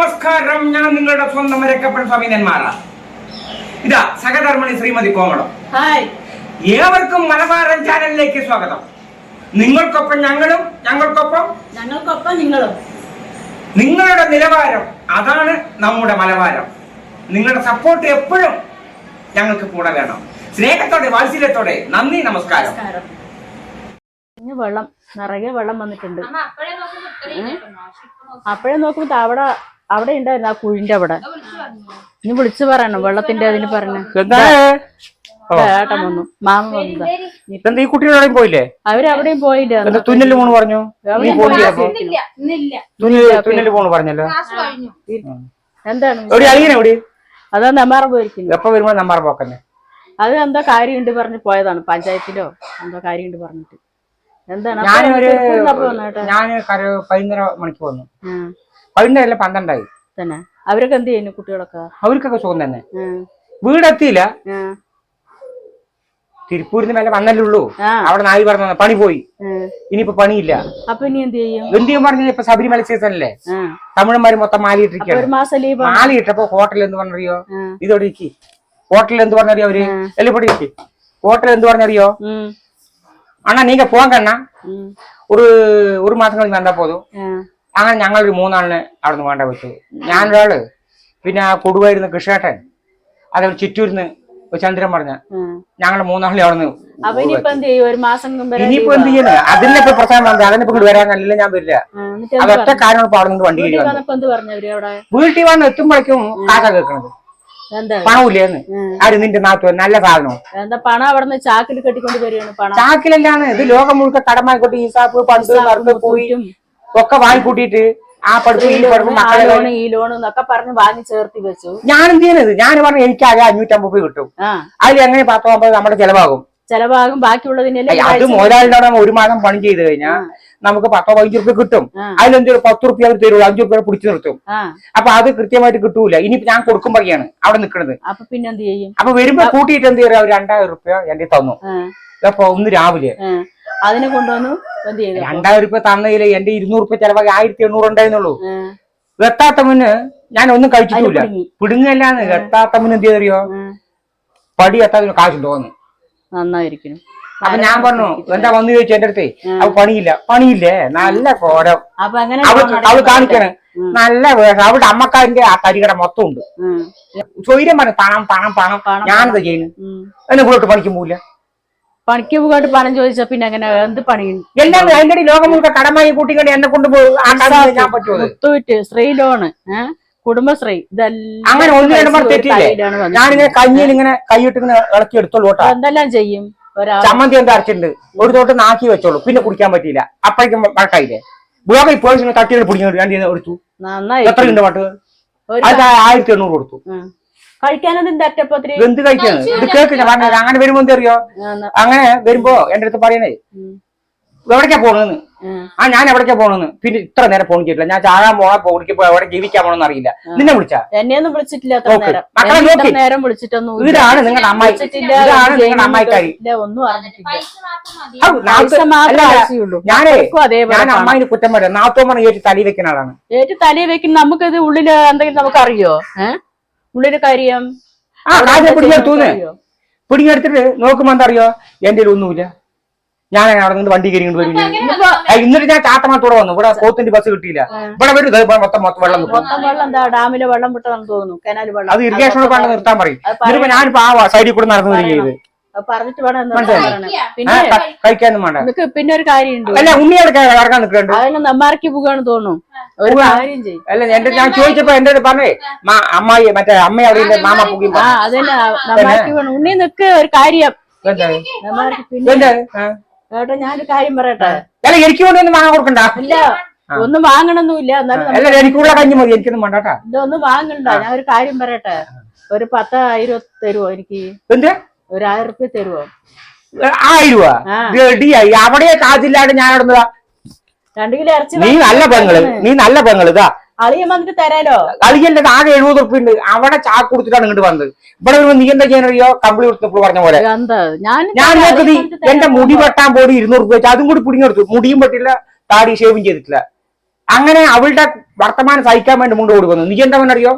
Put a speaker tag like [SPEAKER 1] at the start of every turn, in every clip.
[SPEAKER 1] നമസ്കാരം. ഞാൻ നിങ്ങളുടെ സ്വന്തം രക്കപ്പൻ സ്വാമി ഇതാ സഹധർമ്മണി ശ്രീമതി കോമളം.
[SPEAKER 2] ഹായ്.
[SPEAKER 1] ഏവർക്കും മലബാറൻ ചാനലിലേക്ക് സ്വാഗതം. നിങ്ങൾക്കൊപ്പം ഞങ്ങളും ഞങ്ങൾക്കൊപ്പം
[SPEAKER 2] ഞങ്ങൾക്കൊപ്പം നിങ്ങളും.
[SPEAKER 1] നിങ്ങളുടെ നിലവാരം അതാണ് നമ്മുടെ മലബാരം. നിങ്ങളുടെ സപ്പോർട്ട് എപ്പോഴും ഞങ്ങൾക്ക് കൂടെ വേണം. സ്നേഹത്തോടെ വാത്സല്യത്തോടെ നന്ദി നമസ്കാരം.
[SPEAKER 2] വെള്ളം നിറയെ വെള്ളം വന്നിട്ടുണ്ട്. അപ്പോഴേ നോക്കുമ്പോ അവിടെ അവിടെ ഉണ്ടായിരുന്നു ആ കുഴിന്റെ അവിടെ. ഇനി വിളിച്ചു പറയണം വെള്ളത്തിന്റെ അതിന് പറഞ്ഞു.
[SPEAKER 1] എന്താ?
[SPEAKER 2] ഏട്ടൻ വന്നു. മാമ വന്നതാ.
[SPEAKER 1] ഈ പോയില്ലേ?
[SPEAKER 2] അവരവിടെയും പോയില്ല.
[SPEAKER 1] തുന്നൽ പോണ് പറഞ്ഞു? തുന്നൽ പോണ് പറഞ്ഞല്ലോ.
[SPEAKER 2] എന്താണ്? അതാ നെമാറ പോയിരിക്കുന്നു.
[SPEAKER 1] എപ്പോ വരുമ്പോ നമ്പാറ പോക്കന്നെ?
[SPEAKER 2] അത് എന്തോ കാര്യമുണ്ട് പറഞ്ഞ് പോയതാണ് പഞ്ചായത്തിലോ എന്തോ കാര്യമുണ്ട് പറഞ്ഞിട്ട്. എന്താണ്?
[SPEAKER 1] ഞാനൊരു ഞാൻ പതിനൊന്നര മണിക്ക് വന്നു.
[SPEAKER 2] ഉം.
[SPEAKER 1] പതിനൊന്നരല്ല പന്ത്രണ്ടായി.
[SPEAKER 2] തന്നെ. അവരൊക്കെ എന്ത് ചെയ്യുന്നു കുട്ടികളൊക്കെ?
[SPEAKER 1] അവർക്കൊക്കെ സുഖം തന്നെ. വീടെത്തിയില്ല. തിരുപ്പൂരിന്ന് മേലെ വന്നല്ലേ ഉള്ളൂ. അവിടെ നായി പറഞ്ഞ പണി പോയി. ഇനിയിപ്പൊ പണിയില്ല.
[SPEAKER 2] അപ്പൊ ഇനി എന്ത് ചെയ്യും?
[SPEAKER 1] എന്ത് ചെയ്യും പറഞ്ഞ ഇപ്പൊ ശബരിമല സീസൺ അല്ലേ. തമിഴന്മാര് മൊത്തം മാലിയിട്ടിരിക്കുകയാണ്. മാലിയിട്ടപ്പോ ഹോട്ടൽ എന്ത് പറഞ്ഞറിയോ. ഇതോടെ ഇരിക്കി. ഹോട്ടൽ എന്ത് പറഞ്ഞറിയോ അവർ? എല്ലാം ഇവിടെ ഇരിക്കി. ഹോട്ടൽ എന്ത് പറഞ്ഞറിയോ? അണ്ണാ നീങ്ക കണ്ണ. ഒരു ഒരു മാസം കഴിഞ്ഞ് വന്നാ പോതും അങ്ങനെ ഞങ്ങളൊരു മൂന്നാളിന് അവിടെ നിന്ന് വേണ്ട വെച്ചു ഞാനൊരാൾ പിന്നെ ആ കൊടുവായിരുന്ന കൃഷേട്ടൻ അതേപോലെ ചിറ്റൂരിന്ന് ഒരു ചന്ദ്രൻ പറഞ്ഞ. ഞങ്ങൾ മൂന്നാളിനെ അവിടെ നിന്ന്
[SPEAKER 2] ഇനിയിപ്പോ എന്ത് ഒരു
[SPEAKER 1] ചെയ്യുന്നത് അതിനിപ്പോ പ്രശ്നം വന്നത് അതിനിപ്പോ ഇവിടെ വരാനല്ല ഞാൻ വരില്ല. അതൊറ്റ? കാരണം ഇപ്പൊ അവിടെ നിന്ന് വണ്ടി
[SPEAKER 2] വീട്ടിൽ
[SPEAKER 1] വന്നു എത്തുമ്പോഴേക്കും കാക്ക കേൾക്കണത്. പണമില്ലേന്ന്. ആര് നിന്റെ നാത്തു നല്ല സാധനം?
[SPEAKER 2] എന്താ പണം അവിടെ നിന്ന് ചാക്കിൽ കെട്ടിക്കൊണ്ട് വരികയാണ് പണം.
[SPEAKER 1] ചാക്കിലല്ലാന്ന് ഇത് ലോകം മുഴുക്ക കടമായിക്കോട്ടെ. ഈ സാപ്പ് പണ്ട് നറുക്ക് പോയി
[SPEAKER 2] കുറ്റും,
[SPEAKER 1] ഒക്കെ വാങ്ങിക്കൂട്ടിയിട്ട് ആ പഠിപ്പ് ഈ പഠിപ്പ്
[SPEAKER 2] ആ
[SPEAKER 1] മക്കളെ
[SPEAKER 2] ലോണ് ഈ ലോണ് എന്നൊക്കെ പറഞ്ഞ് വാങ്ങി ചേർത്തി വെച്ചു.
[SPEAKER 1] ഞാൻ എന്ത് ചെയ്യുന്നത്? ഞാൻ പറഞ്ഞു എനിക്ക് ആകെ അഞ്ഞൂറ്റമ്പത് രൂപ കിട്ടും.
[SPEAKER 2] ആ.
[SPEAKER 1] അതിൽ എങ്ങനെ പത്തോ അമ്പത് നമ്മുടെ ചെലവാകും.
[SPEAKER 2] ചെലവാകും ബാക്കിയുള്ളതിനെല്ലാം
[SPEAKER 1] അത് മുതലാളിയുടെ ഒരു മാസം പണി ചെയ്ത് കഴിഞ്ഞാൽ നമുക്ക് പത്തോ പതിനഞ്ച് റുപ്യ കിട്ടും. അതിലെന്തൊരു പത്ത് റുപ്യ അവർ തരുള്ളൂ. അഞ്ചു റുപ്യ പിടിച്ചു നിർത്തും. അപ്പൊ അത് കൃത്യമായിട്ട് കിട്ടൂല. ഇനി ഞാൻ കൊടുക്കും കൊടുക്കുമ്പോഴാണ് അവിടെ നിൽക്കുന്നത്
[SPEAKER 2] അപ്പൊ പിന്നെ എന്ത് ചെയ്യും?
[SPEAKER 1] അപ്പൊ വരുമ്പോ കൂട്ടിയിട്ട് എന്ത് ചെയ്യാ? രണ്ടായിരം റുപ്യ എന്റെ തന്നു. അപ്പൊ ഒന്ന് രാവിലെ.
[SPEAKER 2] അതിനെ കൊണ്ടുവന്നു എന്ത് ചെയ്തു?
[SPEAKER 1] രണ്ടായിരം രൂപ തന്നതിൽ എന്റെ ഇരുന്നൂറ് രൂപ ചെലവാക്കി ആയിരത്തി എണ്ണൂറ് ഉണ്ടായിരുന്നുള്ളൂ. എത്താത്ത മുന്ന് ഞാൻ ഒന്നും കഴിച്ചിട്ടില്ല
[SPEAKER 2] പിടുങ്ങി.
[SPEAKER 1] പിടുങ്ങല്ലാന്ന് എത്താത്ത മുന്ന് എന്ത് ചെയ്തറിയോ? പടി എത്താത്ത കാശ് തോന്നുന്നു
[SPEAKER 2] നന്നായിരിക്കുന്നു
[SPEAKER 1] അപ്പൊ ഞാൻ പറഞ്ഞു എന്താ വന്നു ചോദിച്ചു എന്റെ അടുത്തേ? അപ്പൊ പണിയില്ല. പണിയില്ലേ? നല്ല കോരം
[SPEAKER 2] അവൾ
[SPEAKER 1] കാണിക്കണേ. നല്ല വേഷം. അവളുടെ അമ്മക്കാരിന്റെ ആ തരികട മൊത്തം ഉണ്ട്.
[SPEAKER 2] ചോദ്യം
[SPEAKER 1] സ്വൈര്യം പറഞ്ഞു പണം പണം പണം ഞാനെന്താ ചെയ്യുന്നു. എന്നെ കൂടെ പണിക്ക് പോവില്ല.
[SPEAKER 2] പണിക്ക് പോകാട്ട് പണം ചോദിച്ചാ പിന്നെ അങ്ങനെ എന്ത് പണി
[SPEAKER 1] എല്ലാം അതിന്റെ ലോകം കടമായി കൂട്ടിക്കൊണ്ട് എന്നെ
[SPEAKER 2] മുത്തൂറ്റ് സ്ത്രീ ലോണ് ഏഹ് കുടുംബശ്രീ ഇതെല്ലാം
[SPEAKER 1] അങ്ങനെ ഒന്ന് രണ്ട് മാസം
[SPEAKER 2] ഒരു
[SPEAKER 1] തെറ്റിയില്ലേ?
[SPEAKER 2] തലയിലാണ് വന്നത്.
[SPEAKER 1] ഞാനിങ്ങനെ കഞ്ഞിയിൽ ഇങ്ങനെ കൈയിട്ട് ഇങ്ങനെ ഇളക്കി എടുത്തോളൂ കേട്ടോ.
[SPEAKER 2] എന്തെല്ലാം ചെയ്യും?
[SPEAKER 1] ചമ്മന്തി എന്താ അരച്ചിട്ടുണ്ട്. ഒരു തോട്ട് നാക്കി വെച്ചോളൂ. പിന്നെ കുടിക്കാൻ പറ്റിയില്ല. അപ്പോഴേക്കും തട്ടിയിട്ട് പിടിഞ്ഞു രണ്ടു എടുത്തു പാട്ട്? ആയിരത്തി എണ്ണൂറ് കൊടുത്തു. ഇത് എന്ത് കഴിക്കാണ് ഇത് കേൾക്കില്ല പറഞ്ഞത് അങ്ങനെ വരുമ്പോ എന്ത് അറിയോ? അങ്ങനെ വരുമ്പോ എന്റെ അടുത്ത് പറയണേ എവിടേക്കാ പോണെന്ന്? ആ. ഞാൻ എവിടേക്കാ പോണെന്ന്? പിന്നെ ഇത്ര നേരം ഫോൺ ചെയ്തിട്ടില്ല. ഞാൻ ചാകാൻ പോണ പോണിക്ക് പോ എവിടെ ജീവിക്കാൻ പോണെന്ന് അറിയില്ല. നിന്നെ വിളിച്ചാ?
[SPEAKER 2] എന്നെയൊന്നും വിളിച്ചിട്ടില്ല
[SPEAKER 1] മക്കളെ നോക്കി.
[SPEAKER 2] നേരം വിളിച്ചിട്ടൊന്നും
[SPEAKER 1] ഇതാണ് നിങ്ങളുടെ അമ്മായി. ഇതാണ് നിങ്ങളുടെ അമ്മായിക്കാരി.
[SPEAKER 2] ഇല്ല, ഒന്നും അറിഞ്ഞിട്ടില്ല.
[SPEAKER 1] ഞാനേ ഞാൻ. അമ്മായിന് കുറ്റം പറയാം. നാത്തോമണ ഏറ്റു തലയിൽ വെക്കുന്ന ആളാണ്.
[SPEAKER 2] ഏറ്റു തലയിൽ വെക്കുന്ന നമുക്കത് ഉള്ളിൽ എന്തെങ്കിലും നമുക്ക് അറിയോ ഏഹ് ഉള്ളിൽ കാര്യം
[SPEAKER 1] ആ കാര്യം പിടിഞ്ഞെടുത്തൂന്ന്? പിടിഞ്ഞെടുത്തിട്ട് നോക്കുമ്പോ എന്താ അറിയോ? എന്റെ ഒന്നുമില്ല. ഞാൻ അവിടെ നിന്ന് വണ്ടി കയറി വരും ഇന്നിട്ട് ഞാൻ ചാട്ടമാത്തോടെ വന്നു. ഇവിടെ പോത്തിന്റെ ബസ് കിട്ടിയില്ല. ഇവിടെ വരും മൊത്തം മൊത്തം വെള്ളം കിട്ടും
[SPEAKER 2] മൊത്തം വെള്ളം എന്താ? ഡാമിലെ വെള്ളം വിട്ടതാണെന്ന് തോന്നുന്നു. കനാല് വെള്ളം.
[SPEAKER 1] അത് ഇറിഗേഷൻ കൊണ്ട് നിർത്താൻ പറയും. ഞാനിപ്പോ ആ സൈഡിൽ കൂടെ നടന്നു വരിക ചെയ്ത്
[SPEAKER 2] അത് പറഞ്ഞിട്ട് വേണം പിന്നെ
[SPEAKER 1] ക- കഴിക്കാനും വേണ്ട.
[SPEAKER 2] നിനക്ക് പിന്നെ ഒരു കാര്യമുണ്ട്.
[SPEAKER 1] അല്ല ഉണ്ണിയുടെ ഇറങ്ങാൻ നിൽക്കുന്നുണ്ട്.
[SPEAKER 2] അതിന് നമ്മാർക്ക് പോകാന്ന് തോന്നുന്നു. ഒരു കാര്യം ചെയ്യും.
[SPEAKER 1] അല്ല എന്റെ ഞാൻ ചോദിച്ചപ്പോ എന്റെ അടുത്ത് പറഞ്ഞേ അമ്മായി മറ്റേ അമ്മ അവിടെ മാമ പുകയും
[SPEAKER 2] ആ അതന്നെ നമ്മാർക്ക് വേണം. ഉണ്ണി നിക്ക് ഒരു കാര്യം. നമ്മാർക്ക് പിന്നെ കേട്ടോ ഞാനൊരു കാര്യം പറയട്ടെ?
[SPEAKER 1] അല്ല എനിക്ക് കൊണ്ട് ഒന്നും വാങ്ങാൻ കൊടുക്കണ്ട.
[SPEAKER 2] ഇല്ല ഒന്നും വാങ്ങണമെന്നില്ല എന്നാലും
[SPEAKER 1] എനിക്കുള്ള കഞ്ഞി മതി എനിക്കൊന്നും വേണ്ടാട്ടാ.
[SPEAKER 2] ഇതൊന്നും ഒന്നും വാങ്ങണ്ട. ഞാൻ ഒരു കാര്യം പറയട്ടെ? ഒരു പത്തായിരം തരുമോ എനിക്ക്.
[SPEAKER 1] എന്ത്?
[SPEAKER 2] ഒരു ആയിരം റുപ്യ തരുവോ?
[SPEAKER 1] ആയിരം രൂപ. റെഡിയായി. അവിടെ കാശില്ലാണ്ട് ഞാൻ അവിടെ
[SPEAKER 2] രണ്ടു കിലോ ഇറച്ചി
[SPEAKER 1] നീ നല്ല പെങ്ങൾ. നീ നല്ല പെങ്ങൾ. ഇതാ.
[SPEAKER 2] അളിയൻ വന്നിട്ട് തരാലോ?
[SPEAKER 1] കളിയല്ലേ ആകെ എഴുപത് ഉറുപ്പ് ഉണ്ട്. അവിടെ ചാക്ക് കൊടുത്തിട്ടാണ് ഇങ്ങോട്ട് വന്നത്. ഇവിടെ വരുമ്പോ നീ എന്താ ചെയ്യാനറിയോ? കമ്പിളി കൊടുത്തപ്പോൾ പറഞ്ഞ പോലെ.
[SPEAKER 2] ഞാൻ
[SPEAKER 1] നോക്കി എന്റെ മുടി വെട്ടാൻ പോയി ഇരുന്നൂറ് രൂപ വെച്ച് അതും കൂടി പിടിങ്ങെടുത്തു മുടിയും വെട്ടില്ല താടി ഷേവും ചെയ്തിട്ടില്ല. അങ്ങനെ അവളുടെ വർത്തമാനം സഹിക്കാൻ വേണ്ടി മുണ്ട് കൊടുക്കുന്നു. നീ എന്താ അറിയോ?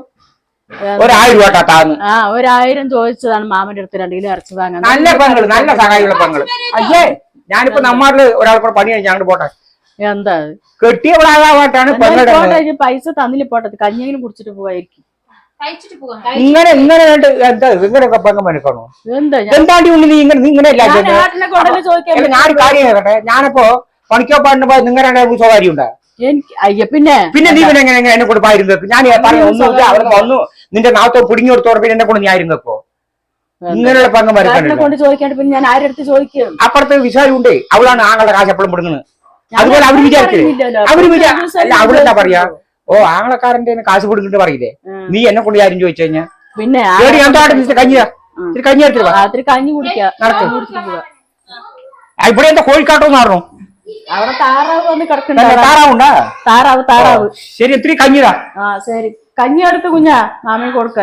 [SPEAKER 1] ഒരായിരം രൂപ ട്ടാ
[SPEAKER 2] ആ ഒരായിരം ചോദിച്ചതാണ് മാമന്റെ അടുത്ത് രണ്ട് കിലോ ഇറച്ചി വാങ്ങാൻ.
[SPEAKER 1] നല്ല പെങ്ങൾ നല്ല സഹായിയുള്ള പെങ്ങൾ. അയ്യേ ഞാനിപ്പോ നമ്മളിൽ കൂടെ പണി കഴിഞ്ഞ് അങ്ങോട്ട് പോട്ടെ.
[SPEAKER 2] എന്താ? കെട്ടിയവളാകാട്ടാണ്
[SPEAKER 1] പെങ്ങളുടെ
[SPEAKER 2] പൈസ തന്നില്ല പോട്ടെ കഞ്ഞിയെങ്കിലും കുടിച്ചിട്ട് പോവായിരിക്കും.
[SPEAKER 1] ഇങ്ങനെ ഇങ്ങനെ കണ്ട് എന്താ ഇങ്ങനെയൊക്കെ മനക്കാണോ
[SPEAKER 2] എന്താ
[SPEAKER 1] എന്താണ്ടി ഉണ്ണി നീ ഇങ്ങനെ ഇങ്ങനെ അല്ല
[SPEAKER 2] ഞാൻ
[SPEAKER 1] കാര്യം കേട്ടെ ഞാനിപ്പോ പണിക്കോ പാടിന് നിങ്ങളുടെ സ്വകാര്യം ഉണ്ടാ
[SPEAKER 2] എനിക്ക് അയ്യ പിന്നെ
[SPEAKER 1] പിന്നെ നീ പിന്നെ എങ്ങനെ എന്നെ കൊണ്ട് പായിരുന്നു? ഞാൻ പറഞ്ഞു ഒന്നുമില്ല. അവിടെ വന്നു. നിന്റെ നാത്തോ പിടിങ്ങി കൊടുത്തോടെ പിന്നെ എന്നെ കൊണ്ട് നീ ആയിരുന്നു വെക്കോ ഇങ്ങനെയുള്ള പങ്ക്
[SPEAKER 2] മരുന്നു
[SPEAKER 1] അപ്പുറത്തെ
[SPEAKER 2] കൊണ്ട് ചോദിക്കാണ്ട് പിന്നെ ഞാൻ ചോദിക്കും?
[SPEAKER 1] അപ്പുറത്ത് അവളാണ് ആങ്ങളുടെ കാശ് എപ്പോഴും പിടുങ്ങുന്നത് അതുപോലെ അവർ വിചാരിക്കില്ലേ.
[SPEAKER 2] അവർ
[SPEAKER 1] അല്ല അവളെന്താ പറയാ? ഓ ആങ്ങളക്കാരന്റെ കാശ് പിടുങ്ങിട്ട് പറയില്ലേ. നീ എന്നെ കൊണ്ട് ആരും ചോദിച്ചു കഴിഞ്ഞാ?
[SPEAKER 2] പിന്നെ
[SPEAKER 1] കഞ്ഞിയാ കഞ്ഞി എടുത്തിട്ട്
[SPEAKER 2] കഞ്ഞി കുടിക്കാം.
[SPEAKER 1] ഇവിടെ എന്താ കോഴിക്കാട്ടോന്ന് പറഞ്ഞു?
[SPEAKER 2] അവിടെ താറാവ് വന്ന്
[SPEAKER 1] നല്ല
[SPEAKER 2] കിടക്കണ്ട
[SPEAKER 1] താറാവുണ്ടാ?
[SPEAKER 2] താറാവ് താറാവ്.
[SPEAKER 1] ശരി ഇത്തിരി കഞ്ഞിടാ.
[SPEAKER 2] ആ ശരി. കഞ്ഞി എടുത്ത് കുഞ്ഞാ മാമി കൊടുക്ക.